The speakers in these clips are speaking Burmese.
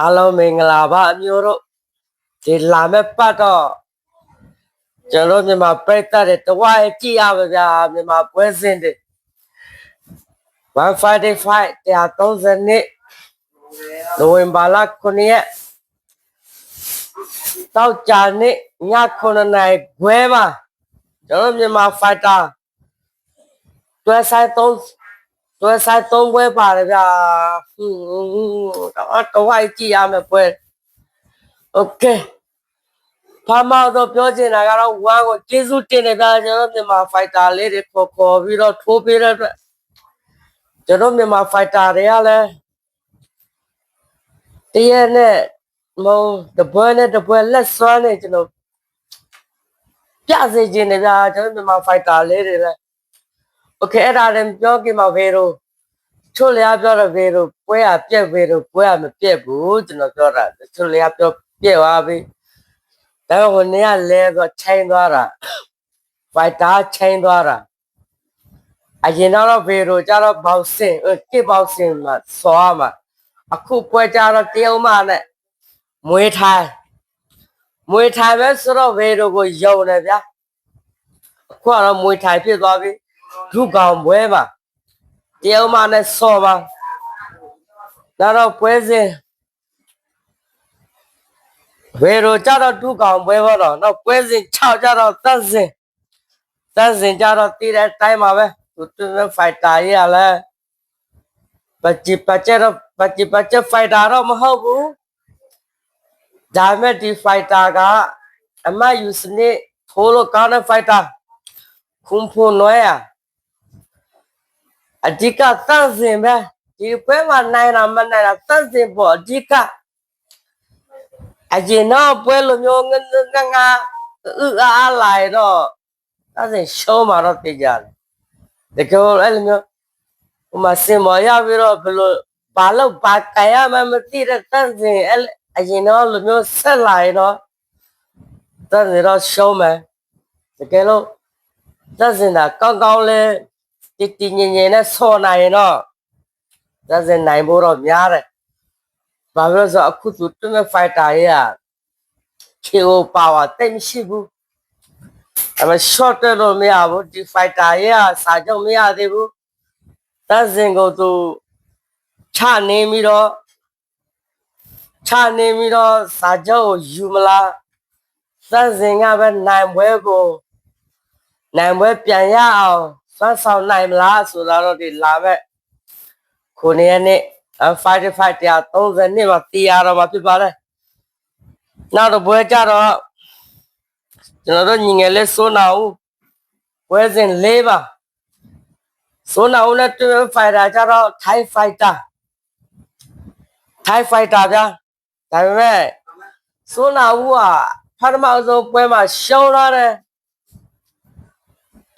အားလုံးမင်္ဂလာပါအမျိုးတို့ဒီလာမဲ့ပတ်တော့ကျွန်တော်တို့မြန်မာပြည်သက်တဲ့တဝါရဲ့ကြည့်ရပါဗျာမြန်မာပွဲစဉ်တွေ155တရား30နှစ်နိုဝင်ဘာလ9ရက်တောက်ကြနေ့ည9နာရီခွဲမှာကျွန်တော်မြန်မာဖိုက်တာတွဲဆိုင်3 တွဲဆိုင်3ပွဲပါတယ်ဗျာဟွန်းတော့တဝါကြည့်ရမယ်ပွဲ Okay ဘာမှတော့ပြောချင်တာကတော့ဝမ်းကိုကျေးဇူးတင်တယ်ဗျာကျွန်တော်မြန်မာဖိုက်တာလေးတွေခေါ်ခေါ်ပြီးတော့ထိုးပေးတဲ့အတွက်ကျွန်တော်မြန်မာဖိုက်တာတွေကလည်းတရက်နဲ့မုံတပွဲနဲ့တပွဲလက်စွမ်းနေကျွန်တော်ပြစေခြင်းတယ်ဗျာကျွန်တော်မြန်မာဖိုက်တာလေးတွေလည်း Okay အဲ့ဒါလည်းပြောကြမှာဖေတို့ချို့လျားပြောတော့ဖေတို့ပွဲရပြက်ဖေတို့ပွဲရမပြက်ဘူးကျွန်တော်ပြောတာချို့လျားပြောပြက်သွားပြီဒါပေမဲ့ဟိုနေ့ကလဲဆိုချိန်သွားတာဖိုက်တာချိန်သွားတာအရင်တော့ဗီရိုကြတော့ဘောက်စင်ကစ်ဘောက်စင်မှာစောရမှာအခုပွဲကြတော့တရုံမနဲ့မွေးထိုင်မွေးထိုင်ပဲဆိုတော့ဗီရိုကိုယုံတယ်ဗျာအခုကတော့မွေးထိုင်ဖြစ်သွားပြီ ဒုကောင်ပွဲမှာတရုံမနဲ့စောပါဒါတော့ပွဲစဉ်ဝေရိုကြတော့ဒုကောင်ပွဲဘောတော့နောက်ပွဲစဉ်6ကြတော့သတ်စဉ်သတ်စဉ်ကြတော့တည်တဲ့အတိုင်းပါပဲသူတူဖိုက်တာကြီးကလည်းပကြည်ပကြတော့ပကြည်ပကြဖိုက်တာတော့မဟုတ်ဘူးဒါပေမဲ့ဒီဖိုက်တာကအမယူစနစ်ထိုးလို့ကောင်းတဲ့ဖိုက်တာခုံဖို့နွဲရ အဓိကသတ်စဉ်ပဲဒီပွဲမှာနိုင်တာမနိုင်တာသတ်စဉ်ပေါ့အဓိကအရင်တော့ပွဲလိုမျိုးငငငငဥအားလာရတော့အဲ့ဒါရှုံးမှာတော့သိကြတယ်တကယ်အဲ့လိုမျိုးဟိုမှာစင်မော်ရပြီးတော့ဘယ်လိုဘာလို့ဘာကြရမှမသိတဲ့တန်းစင်အဲ့အရင်တော့လိုမျိုးဆက်လာရတော့တန်းစင်တော့ရှုံးမယ်တကယ်လို့တန်းစင်တာကောင်းကောင်းလေး တည်တည်ငြိမ်ငြိမ်နဲ့ဆော်နိုင်ရင်တော့တန်းစင်နိုင်ဖို့တော့များတယ်ဘာလို့လဲဆိုတော့အခုသူတွန်းဖိုက်တာရဲ့ KO power တိတ်မရှိဘူးအမ short တက်လို့မရဘူးဒီ fighter ရဲ့စာချုပ်မရသေးဘူးတန်းစင်ကိုသူချနေပြီးတော့ချနေပြီးတော့စာချုပ်ကိုယူမလားတန်းစင်ကပဲနိုင်ပွဲကိုနိုင်ပွဲပြန်ရအောင် စွမ်းဆောင်နိုင်မလားဆိုတော့ဒီလာမဲ့ခုနှစ်ရက်နေ့55တရား30နှစ်မှာတရားတော်မှာဖြစ်ပါတယ်နောက်တော့ပွဲကြတော့ကျွန်တော်တို့ညီငယ်လေးစိုးနာဦးပွဲစဉ်၄ပါစိုးနာဦးနဲ့တွဲဖိုက်တာကြတော့ Thai fighter Thai fighter ဗျာဒါပေမဲ့စိုးနာဦးကပထမဆုံးပွဲမှာရှုံးလာတယ်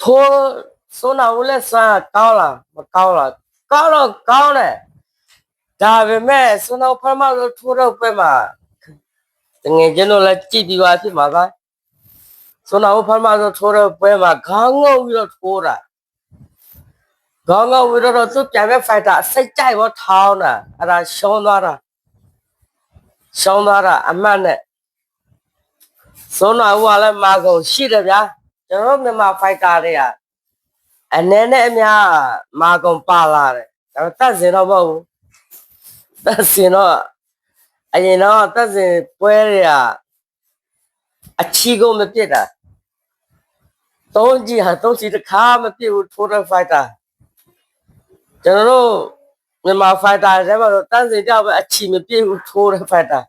ထိုး စိုးနာဦးလည်းစွမ်းကောင်းလားမကောင်းလားကောင်းတော့ကောင်းတယ်ဒါပေမဲ့စွမ်းတော်ဖမလို့ထိုးတော့ပဲမှာတငယ်ချင်းတို့လည်းကြည့်ပြီးပါဖြစ်မှာပါစွမ်းတော်ဖမလို့ထိုးတော့ပဲမှာခေါင်းငုံပြီးတော့ထိုးတာခေါင်းငုံပြီးတော့သူပြန်မဲ့ဖိုက်တာစိတ်ကြိုက်ဘောထောင်းတာအဲ့ဒါရှုံးသွားတာရှုံးသွားတာအမှတ်နဲ့စွမ်းတော်ကလည်းမာကုန်ရှိတယ်ဗျာကျွန်တော်မြန်မာဖိုက်တာတွေက အနေနဲ့အများမာကုန်ပါလာတယ်ဒါပေမဲ့တတ်စင်တော့မဟုတ်ဘူးတက်စင်တော့အရင်တော့တက်စင်ပွဲတွေကအချီကုန်မပြစ်တာသုံးကြီးဟာသုံးကြီးတစ်ခါမပြစ်ဘူးထိုးတဲ့ဖိုက်တာကျွန်တော်တို့မြန်မာဖိုက်တာတွေမှာတော့တက်စင်ကြောက်ပဲအချီမပြစ်ဘူးထိုးတဲ့ဖိုက်တာ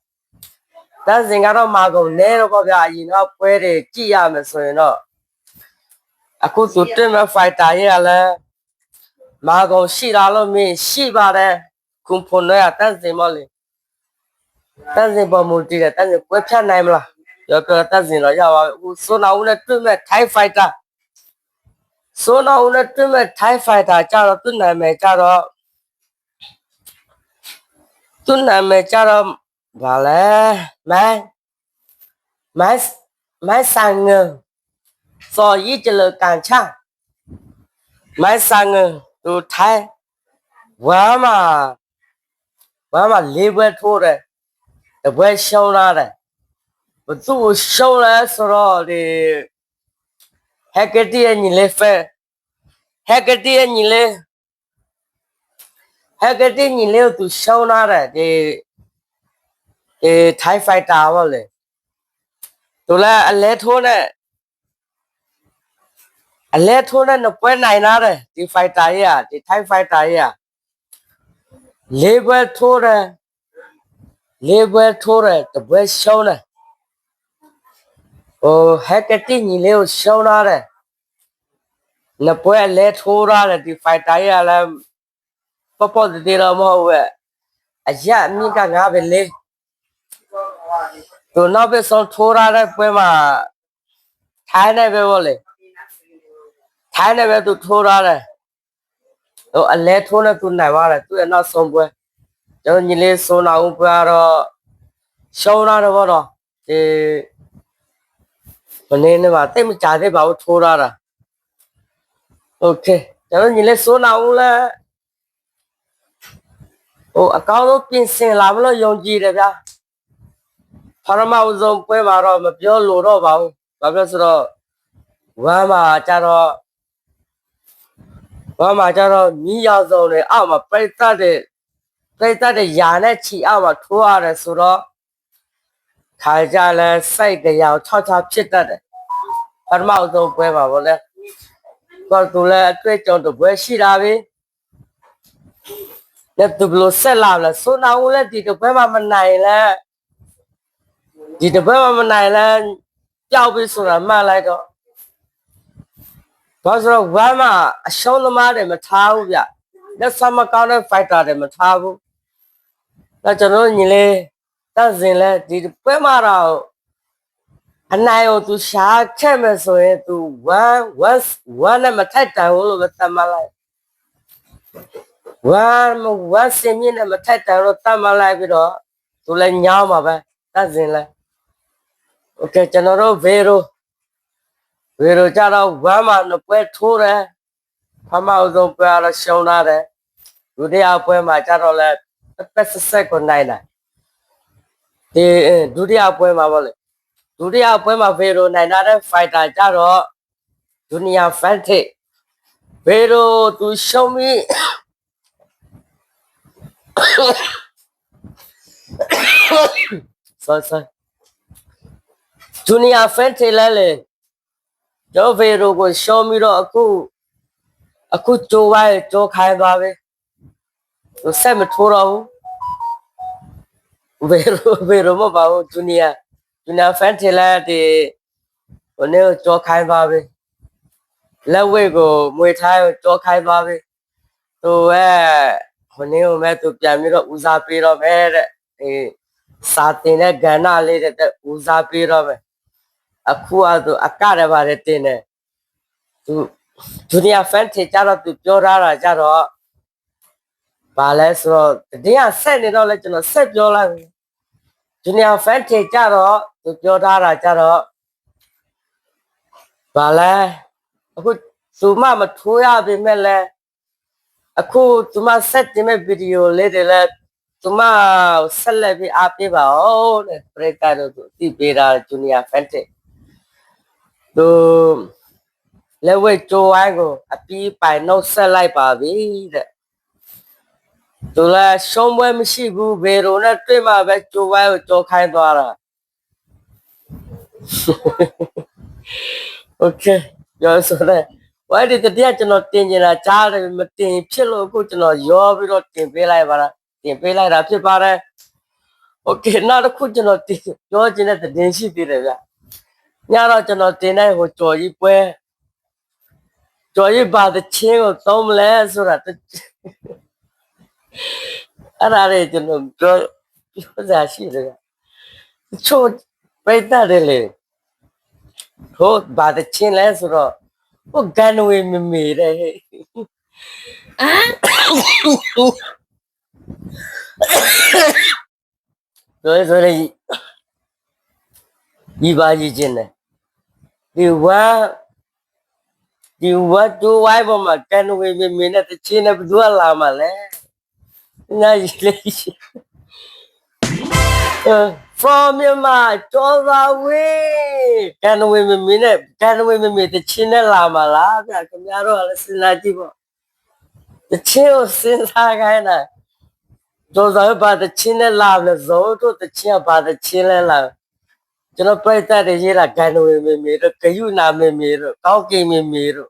တက်စင်ကတော့မာကုန်နဲတော့ပေါ့ဗျာအရင်တော့ပွဲတွေကြည့်ရမယ်ဆိုရင်တော့ အခုသူတင်မဲ့ဖိုက်တာရဲ့ကလည်းမာကုန်ရှိတာလို့မင်းရှိပါတယ်ခုဖုန်ရတန်းစင်မလေးတန်းစင်ပေါ်မူတည်တယ်တန်းစင်ပွဲဖြတ်နိုင်မလားပြောပြောတန်းစင်တော့ရပါဘူးဆိုနာဦးနဲ့တွေ့မဲ့ Thai fighter ဆိုနာဦးနဲ့တွေ့မဲ့ Thai fighter ကြတော့သူ့နာမည်ကြတော့သူ့နာမည်ကြတော့ဘာလဲမိုင်းမိုင်းမိုင်းဆိုင်ငယ်စော်ရည်ကြလကန်ချမိုင်းဆိုင်ငယ် သူ Thai ဝမ်းမှာဘာမှလေးပွဲထိုးတယ်တပွဲရှုံးလာတယ်ဘသူ့ကိုရှုံးလဲဆိုတော့ဒီဟက်ကတီရဲ့ညီလေးဖဲဟက်ကတီရဲ့ညီလေးဟက်ကတီညီလေးကိုသူရှုံးလာတယ်ဒီဒီထိုင်းဖိုက်တာပေါ့လေသူလည်း အလဲထိုးနဲ့အလဲထိုးနဲ့နှစ်ပွဲနိုင်လာတယ်ဒီဖိုက်တာကြီးอ่ะဒီထိုင်းဖိုက်တာကြီးอ่ะလေးပွဲထိုးတယ်လေးပွဲထိုးတယ်တပွဲရှုံးတယ်ဟိုဟက်ကတိညီလေးကိုရှုံးလာတယ်နှစ်ပွဲအလဲထိုးရတယ်ဒီဖိုက်တာကြီးကလည်းပေါ့ပေါ့တည်းတော့မဟုတ်ဘူးအရက်အမြင့်ကငါပဲလေသူနောက်ပဲဆုံးထိုးရတဲ့ပွဲမှာထိုင်းနေပဲဗောလေ ထိုင်းနေပဲသူထိုးရတယ်ဟိုအလဲထိုးနေသူနိုင်သွားတယ်သူရဲ့နောက်ဆုံးပွဲကျွန်တော်ညီလေးဆုံးအောင်ပွဲကတော့ရှုံးလာတော့ဗောတော့ဒီမနေ့ကမှတိတ်မကြသေးပါဘူးထိုးရတာโอเคကျွန်တော်ညီလေးဆုံးအောင်လဲဟိုအကောင်းဆုံးပြင်ဆင်လာမလို့ယုံကြည်တယ်ဗျာ ပရမအဆုံးပွဲမှာတော့မပြောလို့တော့ပါဘူး။ဘာဖြစ်လို့ဆိုတော့ဝမ်းမှာကြတော့ ဝမ်းမှာကြတော့မိရောက်ဆုံးတွေအောက်မှာပြိတ္တတဲ့ပြိတ္တတဲ့ຢာနဲ့ချီအောက်မှာထိုးရတယ်ဆိုတော့ခါကြလဲစိတ်တရား၆၆ဖြစ်တတ်တယ်။ပရမအဆုံးပွဲမှာဗောလေ။ဘာသူလဲအတွေ့အကြုံတစ်ပွဲရှိတာပဲ။လက်သူဘလို့ဆက်လာလဲဆိုနာဦးလဲဒီတစ်ပွဲမှာမနိုင်လဲ။ဒီတစ်ပတ်မှမနိုင်လဲပျောက်ပြီဆိုတာမှတ်လိုက်တော့ 主要是玩嘛，小的嘛的嘛差不多，那什么搞那坏蛋的嘛差不多。那讲到你嘞，但是嘞，你这白嘛了，俺哪有都瞎扯嘛说的都玩玩玩那嘛太耽误了，干嘛嘞？玩嘛玩生命那嘛太耽误了，干嘛来不着？都来鸟嘛呗。但是嘞，我讲讲到罗飞罗。 ဗေရိုကြတော့ဝမ်းမှာနှစ်ပွဲထိုးတယ်ဖမအောင်ဆုံးပွဲတော့ရှုံးလာတယ်ဒုတိယပွဲမှာကြတော့လဲပတ်ဆက်ဆက်ကိုနိုင်တယ်ဒီဒုတိယပွဲမှာဗောလေဒုတိယပွဲမှာဗေရိုနိုင်တဲ့ fighter ကြတော့ဒုနီယာဖန်တစ်ဗေရိုသူရှုံးပြီး sorry sorry ဂျူနီယာဖန်ထေလဲလေ ကျော်ဗေရိုကိုရှော့ပြီးတော့အခုအခုကြိုးဝိုင်းကြိုးခိုင်းသွားပြီသူဆက်မထိုးတော့ဘူးဗေရိုဗေရိုမပါဘူးဂျူနီယာဂျူနီယာဖန်ထေလဲဒီဟိုနေ့ကြိုးခိုင်းသွားပြီလက်ဝဲကိုမွေထားကြိုးခိုင်းသွားပြီသူရဲ့ဟိုနေ့ကမဲ့သူပြန်ပြီးတော့ဦးစားပေးတော့မယ်တဲ့အေးစာတင်တဲ့ကဏ္ဍလေးတဲ့ဦးစားပေးတော့မယ် အခုအသူအကရပါတယ်တင်တယ်သူဒုနီယာဖန်ထေကြတော့သူပြောထားတာကြတော့ဘာလဲဆိုတော့တင်းကဆက်နေတော့လဲကျွန်တော်ဆက်ပြောလိုက်ဒုနီယာဖန်ထေကြတော့သူပြောထားတာကြတော့ဘာလဲအခုသူမမထိုးရပေမဲ့လဲအခုသူမဆက်တင်မဲ့ဗီဒီယိုလေးတွေလဲသူမဆက်လက်ပြီးအားပေးပါဦးတဲ့ပရိသတ်တို့သူအသိပေးတာဂျူနီယာဖန်ထေ သူလက်ဝဲကြိုးဝိုင်းကိုအပီးပိုင်နှုတ်ဆက်လိုက်ပါပြီတဲ့သူလည်းရှုံးပွဲမရှိဘူးဘယ်လိုနဲ့တွေ့မှပဲကြိုးဝိုင်းကိုကြော်ခိုင်းသွားတာ Okay ပြောဆိုတဲ့ဝိုင်းဒီတတိယကျွန်တော်တင်ကျင်တာကြားတယ်မတင်ဖြစ်လို့အခုကျွန်တော်ရောပြီးတော့တင်ပေးလိုက်ပါလားတင်ပေးလိုက်တာဖြစ်ပါတယ် Okay နောက်တစ်ခုကျွန်တော်ပြောချင်တဲ့တင်ရှိသေးတယ်ဗျ ညတော့ကျွန်တော်တင်တဲ့ဟိုကြော်ကြီးပွဲကြော်ကြီးပါတဲ့ချင်းကိုသုံးမလဲဆိုတာတအဲ့ဒါလေးကျွန်တော်ပြောပြောစားရှိတယ်ချို့ပြိတ္တတယ်လေဟိုပါတဲ့ချင်းလဲဆိုတော့ဟိုကန်ဝေမ မေတဲ့ဟဲ့ပြောရဆိုရင်ဒီပါကြီးချင်းတယ်ဒီဝမ်းဒီဝတ်တူဝိုင်းပေါ်မှာကန်ဝေမမေနဲ့တချင်းနဲ့ဘယ်သူကလာမှာလဲငါကြီးလေး from မြန်မာကျော်သာဝင်းကန်ဝင်းမမင်းနဲ့ကန်ဝင်းမမင်းတချင်းနဲ့လာမလားဗျခင်ဗျားတို့ကလည်းစဉ်းစားကြည့်ပေါ့တချင်းကိုစဉ်းစားခိုင်းတာကျော်သာဘာတချင်းနဲ့လာလဲဇောတို့တချင်းကဘာတချင်းလဲလာ ကျွန်တော်ပြိတ္တတွေရေးတာကန်ဝင်းမမင်းတို့ဂယုနာမမင်းတို့ကောက်ကိမမင်းတို့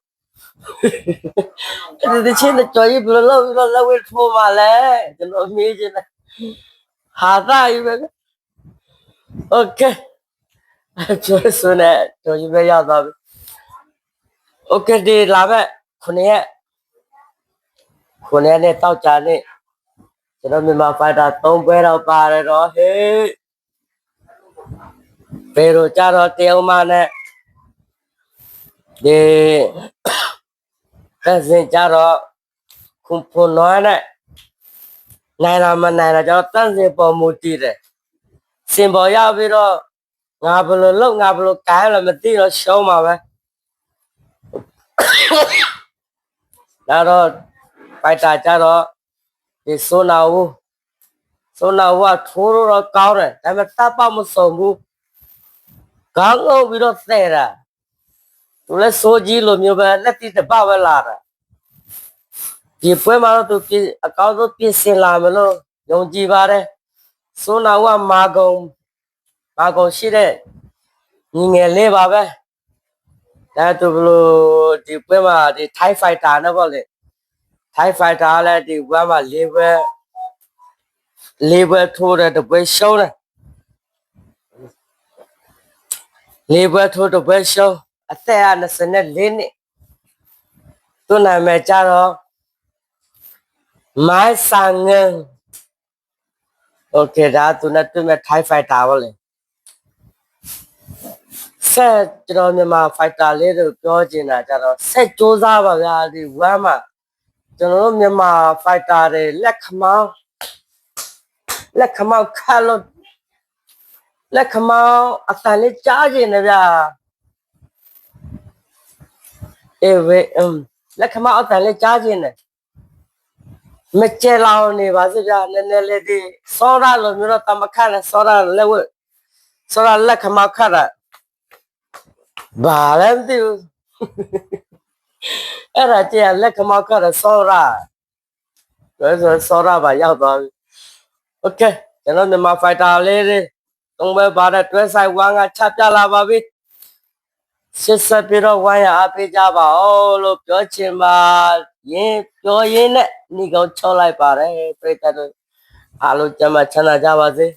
အဲ့ဒီတချင်းကြော်ရေးဘယ်လိုလုပ်ပြီးတော့လက်ဝဲထိုးပါလဲကျွန်တော်မေးချင်တယ်ဟာသာယူပဲ Okay. ကျော်စွနဲ့ကျော်ကြီးပဲရောက်သွားပြီ Okay ဒီလာမဲ့ခုနှစ်ရက်ခုနှစ်ရက်နဲ့တောက်ကြနဲ့ကျွန်တော်မြန်မာဖိုက်တာ၃ပွဲတော့ပါတယ်တော့ဟေး ပေရိုကြတော့တယောက်မှနဲ့ဒီသက်စင်ကြတော့ခုဖွန်နွားနဲ့နိုင်လာမနိုင်လာကျတော့တန့်စင်ပေါ်မူတည်တယ်စင်ပေါ်ရောက်ပြီးတော့ငါဘယ်လိုလုပ်ငါဘယ်လိုကိုင်းလဲမသိတော့ရှုံးမှာပဲဒါတော့ပိုက်တာကြတော့ဒီဆိုနာဦးဆိုနာဦးကထိုးတော့ကောင်းတယ်ဒါပေမဲ့တပ်ပမစုံဘူး ကောင်းအောင်ပြီးတော့တဲ့တာသူလည်းစိုးကြီးလိုမျိုးပဲလက်တိတပပဲလာတာဒီပွဲမှာတော့သူပြင်အကောင်းဆုံးပြင်ဆင်လာမလို့ယုံကြည်ပါတယ်ဆိုနာဦးကမာကုံမာကုံရှိတဲ့ညီငယ်လေးပါပဲဒါသူဘလို့ဒီပွဲမှာဒီထိုင်းဖိုက်တာနဲ့ပေါ့လေထိုင်းဖိုက်တာလည်းဒီပွဲမှာလေးပွဲလေးပွဲထိုးတဲ့တပွဲရှုံးတယ် လေးပွဲထိုးတပွဲရှုံးအသက်က24နှစ်သူ့နာမည်ကြတော့မိုင်းဆန်ငန်โอเคဒါသူနဲ့တွေ့မဲ့ထိုင်းဖိုက်တာပေါ့လေ ဆက်ကျွန်တော်မြန်မာဖိုက်တာလေးတို့ပြောချင်တာကြတော့ဆက်စူးစမ်းပါဗျာဒီဝမ်းမှာကျွန်တော်တို့မြန်မာဖိုက်တာတွေလက်ခမောင်းလက်ခမောင်းခါလို့ လက်ခမောင်းအတန်လေးကြားကျင်တယ်ဗျာအေးဝေးအမ်လက်ခမောင်းအတန်လေးကြားကျင်တယ်မကြဲလောင်နေပါစေဗျာနည်းနည်းလေးဒီစောရလိုမျိုးတော့တမခတ်နဲ့စောရလက်ဝဲစောရလက်ခမောင်းခတ်တာ ဘာလဲမသိဘူးအဲ့ဒါကျက်လက်ခမောက်ကတော့စောရဆိုဆိုစောရပါရောက်သွားပြီโอเคကျွန်တော်မြန်မာဖိုက်တာလေးတွေ သုံးဘက်ပါတဲ့တွဲဆိုင်ဝမ်းကချပြလာပါပြီစစ်ဆက်ပြီးတော့ဝမ်းရအားပေးကြပါဦးလို့ပြောချင်ပါယင်းပြောရင်းနဲ့ညီကောင်ချောလိုက်ပါတယ်ပြိတ္တတို့အားလုံးကျမ်းမချမ်းသာကြပါစေ